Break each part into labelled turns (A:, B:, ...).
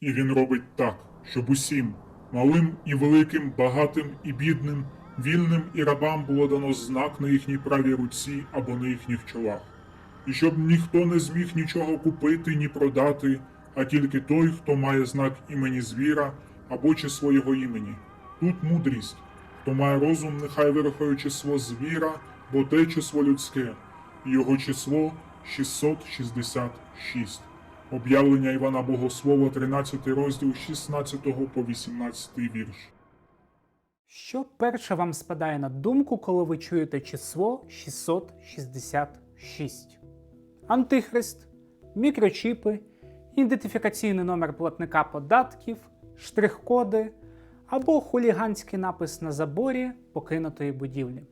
A: І він робить так, щоб усім, малим і великим, багатим і бідним, вільним і рабам було дано знак на їхній правій руці або на їхніх чолах. І щоб ніхто не зміг нічого купити ні продати, а тільки той, хто має знак імені звіра або число його імені. Тут мудрість. Хто має розум, нехай вирахує число звіра, бо те число людське, і його число 666. Об'явлення Івана Богослова, 13 розділ 16 по 18 вірш.
B: Що перше вам спадає на думку, коли ви чуєте число 666? Антихрист, мікрочіпи, ідентифікаційний номер платника податків, штрих-коди або хуліганський напис на заборі покинутої будівлі.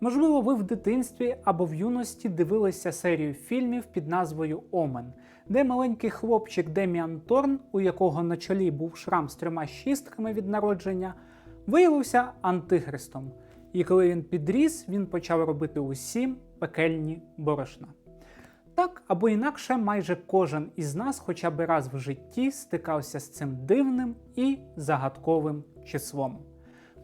B: Можливо, ви в дитинстві або в юності дивилися серію фільмів під назвою Омен, де маленький хлопчик Деміан Торн, у якого на чолі був шрам з трьома шістками від народження, виявився антихристом. І коли він підріс, він почав робити усім пекельні борошна. Так або інакше, майже кожен із нас хоча б раз в житті стикався з цим дивним і загадковим числом.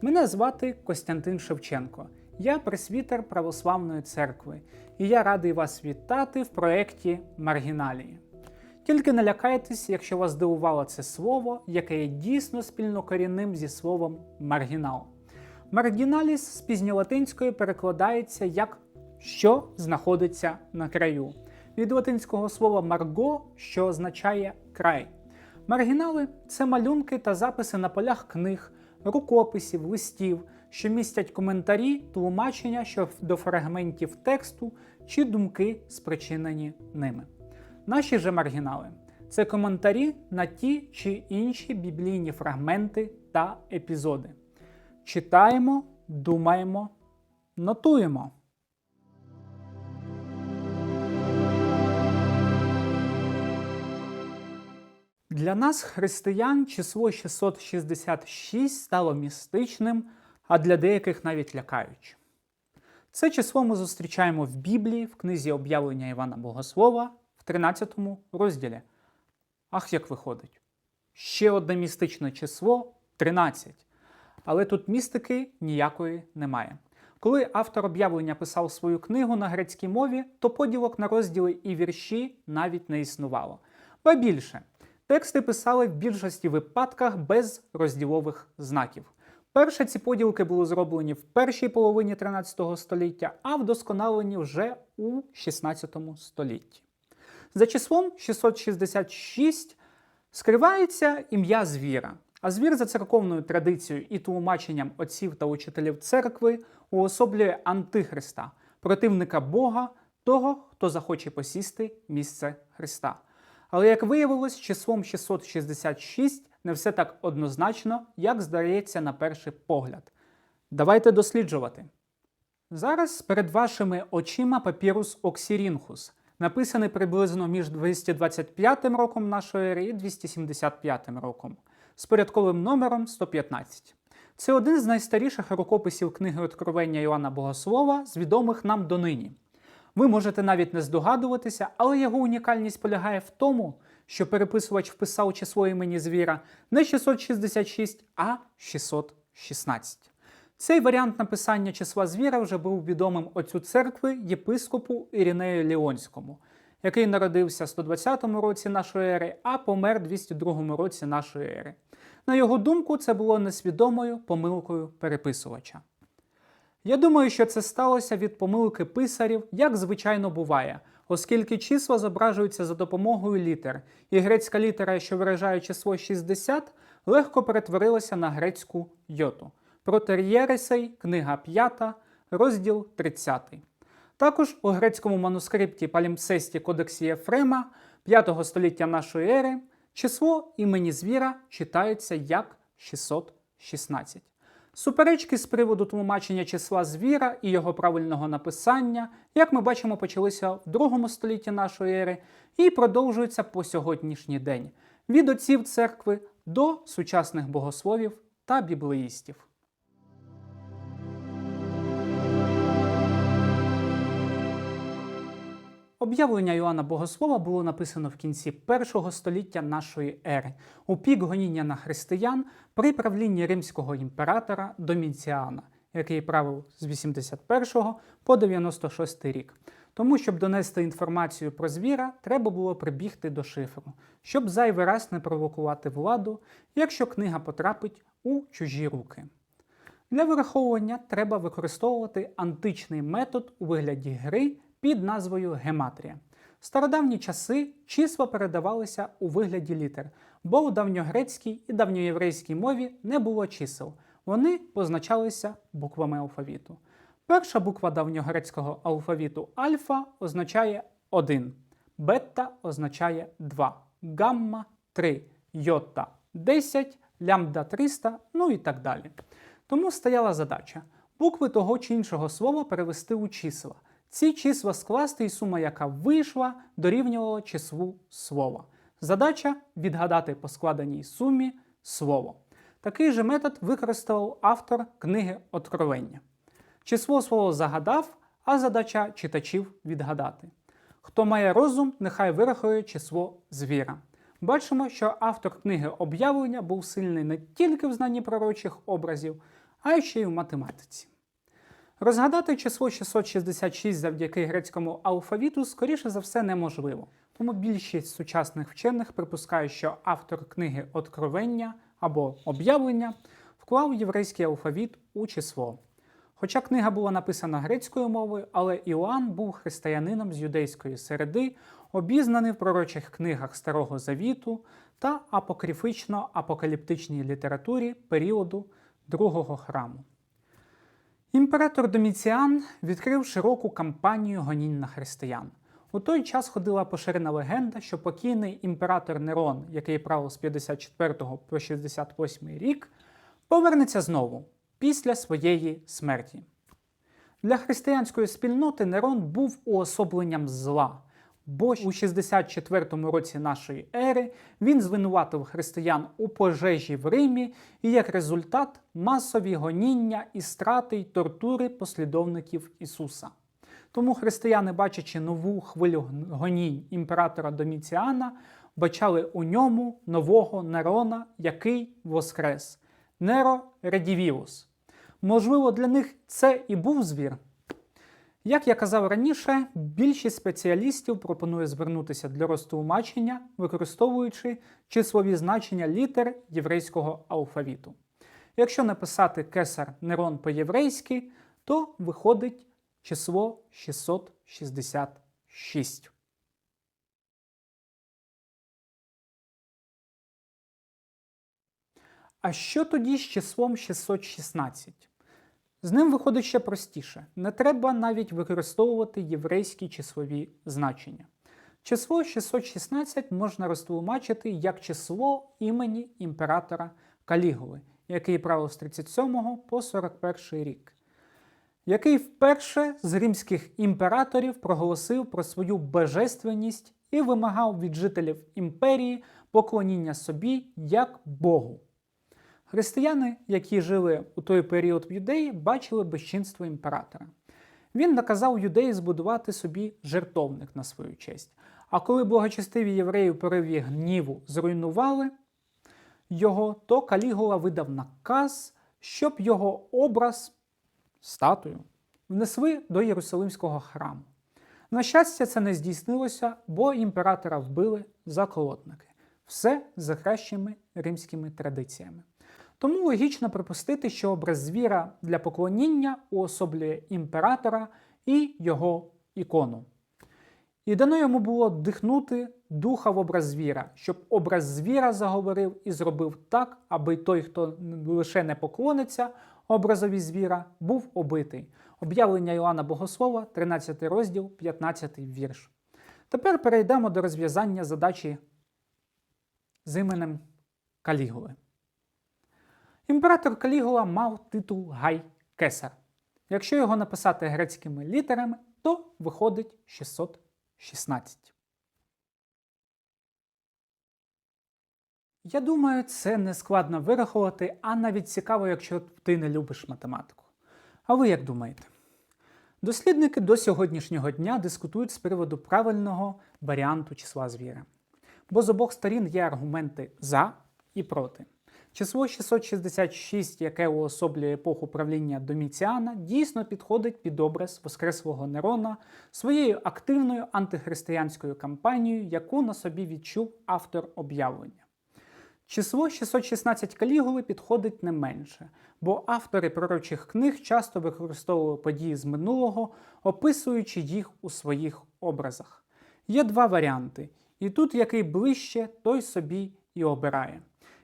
B: Мене звати Костянтин Шевченко. Я пресвітер Православної церкви, і я радий вас вітати в проєкті Маргіналії. Тільки не лякайтесь, якщо вас здивувало це слово, яке є дійсно спільнокорінним зі словом маргінал. Маргіналіс з пізньолатинської перекладається як що знаходиться на краю, від латинського слова марго, що означає край. Маргінали це малюнки та записи на полях книг, рукописів, листів, що містять коментарі, тлумачення щодо фрагментів тексту чи думки, спричинені ними. Наші же маргінали це коментарі на ті чи інші біблійні фрагменти та епізоди. Читаємо, думаємо, нотуємо. Для нас, християн, число 666 стало містичним, а для деяких навіть лякаючим. Це число ми зустрічаємо в Біблії, в книзі об'явлення Івана Богослова 13 розділі. Ах, як виходить. Ще одне містичне число 13. Але тут містики ніякої немає. Коли автор об'явлення писав свою книгу на грецькій мові, то поділок на розділи і вірші навіть не існувало. Ба більше, тексти писали в більшості випадках без розділових знаків. Перше ці поділки були зроблені в першій половині 13 століття, а вдосконалені вже у 16 столітті. За числом 666 скривається ім'я звіра. А звір за церковною традицією і тлумаченням отців та учителів церкви уособлює антихриста, противника Бога, того, хто захоче посісти місце Христа. Але як виявилось, числом 666 не все так однозначно, як здається на перший погляд. Давайте досліджувати. Зараз перед вашими очима папірус Оксірінхус, написаний приблизно між 225 роком нашої ери і 275 роком, з порядковим номером 115. Це один з найстаріших рукописів книги Откровення Іоанна Богослова, з відомих нам донині. Ви можете навіть не здогадуватися, але його унікальність полягає в тому, що переписувач вписав число імені звіра не 666, а 616. Цей варіант написання числа звіра вже був відомим отцю церкви єпископу Іринею Ліонському, який народився в 120 році нашої ери, а помер в 202 році нашої ери. На його думку, це було несвідомою помилкою переписувача. Я думаю, що це сталося від помилки писарів, як звичайно буває, оскільки числа зображуються за допомогою літер, і грецька літера, що виражає число 60, легко перетворилася на грецьку йоту. Проти Єресей, книга 5, розділ 30. Також у грецькому манускрипті Палімпсесті Кодексі Єфрема 5 століття нашої ери число імені звіра читається як 616. Суперечки з приводу тлумачення числа звіра і його правильного написання, як ми бачимо, почалися в другому столітті нашої ери і продовжуються по сьогоднішній день від отців церкви до сучасних богословів та біблеїстів. Об'явлення Йоанна Богослова було написано в кінці першого століття нашої ери, у пік гоніння на християн при правлінні римського імператора Доміціана, який правив з 81 по 96 рік. Тому, щоб донести інформацію про звіра, треба було прибігти до шифру, щоб зайвий раз не провокувати владу, якщо книга потрапить у чужі руки. Для вираховування треба використовувати античний метод у вигляді гри під назвою гематрія. В стародавні часи числа передавалися у вигляді літер, бо у давньогрецькій і давньоєврейській мові не було чисел. Вони позначалися буквами алфавіту. Перша буква давньогрецького алфавіту альфа означає 1, бета означає 2, гамма 3, йота 10, лямбда 300, ну і так далі. Тому стояла задача букви того чи іншого слова перевести у числа. Ці числа скласти і сума, яка вийшла, дорівнювала числу слова. Задача відгадати по складеній сумі слово. Такий же метод використав автор книги Откровення. Число слово загадав, а задача читачів відгадати. Хто має розум, нехай вирахує число звіра. Бачимо, що автор книги об'явлення був сильний не тільки в знанні пророчих образів, а ще й в математиці. Розгадати число 666 завдяки грецькому алфавіту, скоріше за все, неможливо. Тому більшість сучасних вчених припускає, що автор книги Откровення або об'явлення вклав єврейський алфавіт у число. Хоча книга була написана грецькою мовою, але Іоанн був християнином з юдейської середи, обізнаний в пророчих книгах Старого Завіту та апокрифічно-апокаліптичній літературі періоду Другого храму. Імператор Доміціан відкрив широку кампанію гонінь на християн. У той час ходила поширена легенда, що покійний імператор Нерон, який правив з 54 по 68 рік, повернеться знову після своєї смерті. Для християнської спільноти Нерон був уособленням зла, бо у 64 році нашої ери він звинуватив християн у пожежі в Римі і як результат масові гоніння і страти й тортури послідовників Ісуса. Тому християни, бачачи нову хвилю гонінь імператора Доміціана, бачали у ньому нового Нерона, який воскрес Неро Редівіус. Можливо, для них це і був звір. Як я казав раніше, більшість спеціалістів пропонує звернутися для розтлумачення, використовуючи числові значення літер єврейського алфавіту. Якщо написати кесар Нерон по-єврейськи, то виходить число 666. А що тоді з числом 616? З ним виходить ще простіше. Не треба навіть використовувати єврейські числові значення. Число 616 можна розтлумачити як число імені імператора Калігули, який правив з 37 по 41 рік, який вперше з римських імператорів проголосив про свою божественність і вимагав від жителів імперії поклоніння собі як Богу. Християни, які жили у той період в юдеї, бачили безчинство імператора. Він наказав юдеї збудувати собі жертовник на свою честь. А коли благочестиві євреї в пориві гніву зруйнували його, то Калігула видав наказ, щоб його образ, статую, внесли до Єрусалимського храму. На щастя, це не здійснилося, бо імператора вбили заколотники. Все за кращими римськими традиціями. Тому логічно припустити, що образ звіра для поклоніння уособлює імператора і його ікону. І дано йому було дихнути духа в образ звіра, щоб образ звіра заговорив і зробив так, аби той, хто лише не поклониться образові звіра, був обитий. Об'явлення Іоанна Богослова, 13 розділ, 15 вірш. Тепер перейдемо до розв'язання задачі з іменем Калігули. Імператор Калігула мав титул Гай Кесар. Якщо його написати грецькими літерами, то виходить 616. Я думаю, це не складно вирахувати, а навіть цікаво, якщо ти не любиш математику. А ви як думаєте? Дослідники до сьогоднішнього дня дискутують з приводу правильного варіанту числа звіра. Бо з обох сторін є аргументи за і проти. Число 666, яке уособлює епоху правління Доміціана, дійсно підходить під образ Воскреслого Нерона своєю активною антихристиянською кампанією, яку на собі відчув автор об'явлення. Число 616 Калігули підходить не менше, бо автори пророчих книг часто використовували події з минулого, описуючи їх у своїх образах. Є два варіанти, і тут який ближче, той собі і обирає.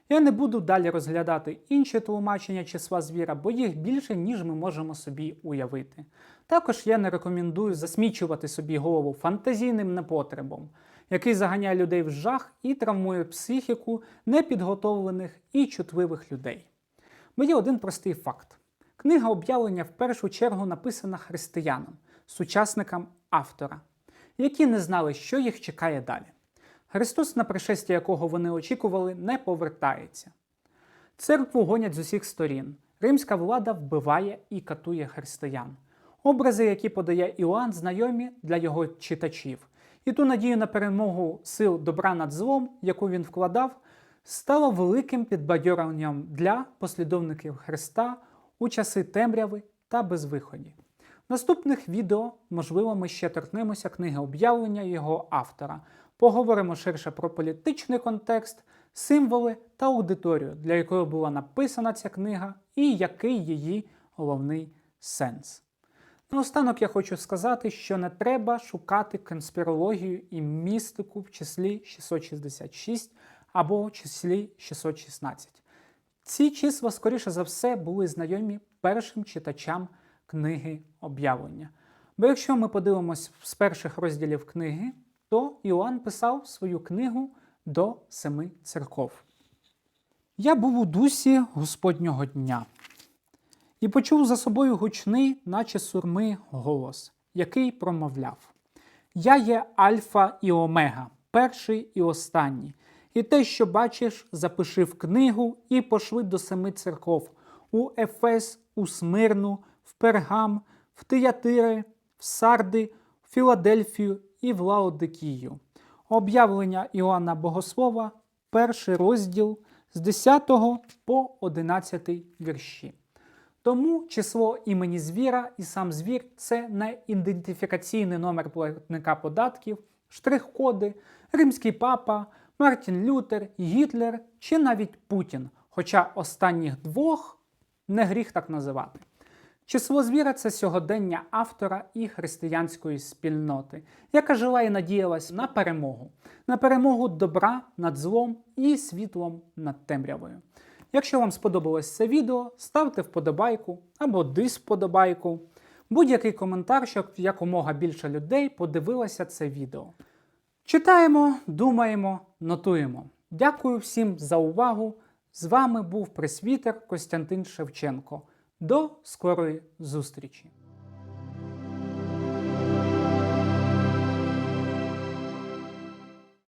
B: Я не буду далі розглядати інші тлумачення числа звіра, бо їх більше, ніж ми можемо собі уявити. Також я не рекомендую засмічувати собі голову фантазійним непотребом, який заганяє людей в жах і травмує психіку непідготовлених і чутливих людей. Бо є один простий факт: книга об'явлення в першу чергу написана християнам, сучасникам автора, які не знали, що їх чекає далі. Христос, на пришестя якого вони очікували, не повертається. Церкву гонять з усіх сторін. Римська влада вбиває і катує християн. Образи, які подає Іоанн, знайомі для його читачів. І ту надію на перемогу сил добра над злом, яку він вкладав, стало великим підбадьоренням для послідовників Христа у часи темряви та безвиході. В наступних відео, можливо, ми ще торкнемося книги об'явлення його автора. Поговоримо ширше про політичний контекст, символи та аудиторію, для якої була написана ця книга, і який її головний сенс. Наостанок я хочу сказати, що не треба шукати конспірологію і містику в числі 666 або в числі 616. Ці числа, скоріше за все, були знайомі першим читачам книги об'явлення. Бо якщо ми подивимось з перших розділів книги, то Іоанн писав свою книгу до семи церков. Я був у дусі Господнього дня і почув за собою гучний, наче сурми, голос, який промовляв: Я є Альфа і Омега, перший і останній. І те, що бачиш, запиши в книгу і пошли до семи церков у Ефес, у Смирну, в Пергам, в Тиятири, в Сарди, в Філадельфію і в Лаодикію. Об'явлення Іоанна Богослова, перший розділ з 10 по 11 вірші. Тому число імені звіра і сам звір це не ідентифікаційний номер платника податків, штрих-коди, римський папа, Мартін Лютер, Гітлер чи навіть Путін. Хоча останніх двох не гріх так називати. Число звіра це сьогодення автора і християнської спільноти, яка жила і надіялась на перемогу, на перемогу добра над злом і світлом над темрявою. Якщо вам сподобалось це відео, ставте вподобайку або дисподобайку, будь-який коментар, щоб якомога більше людей подивилося це відео. Читаємо, думаємо, нотуємо. Дякую всім за увагу. З вами був пресвітер Костянтин Шевченко. До скорої зустрічі!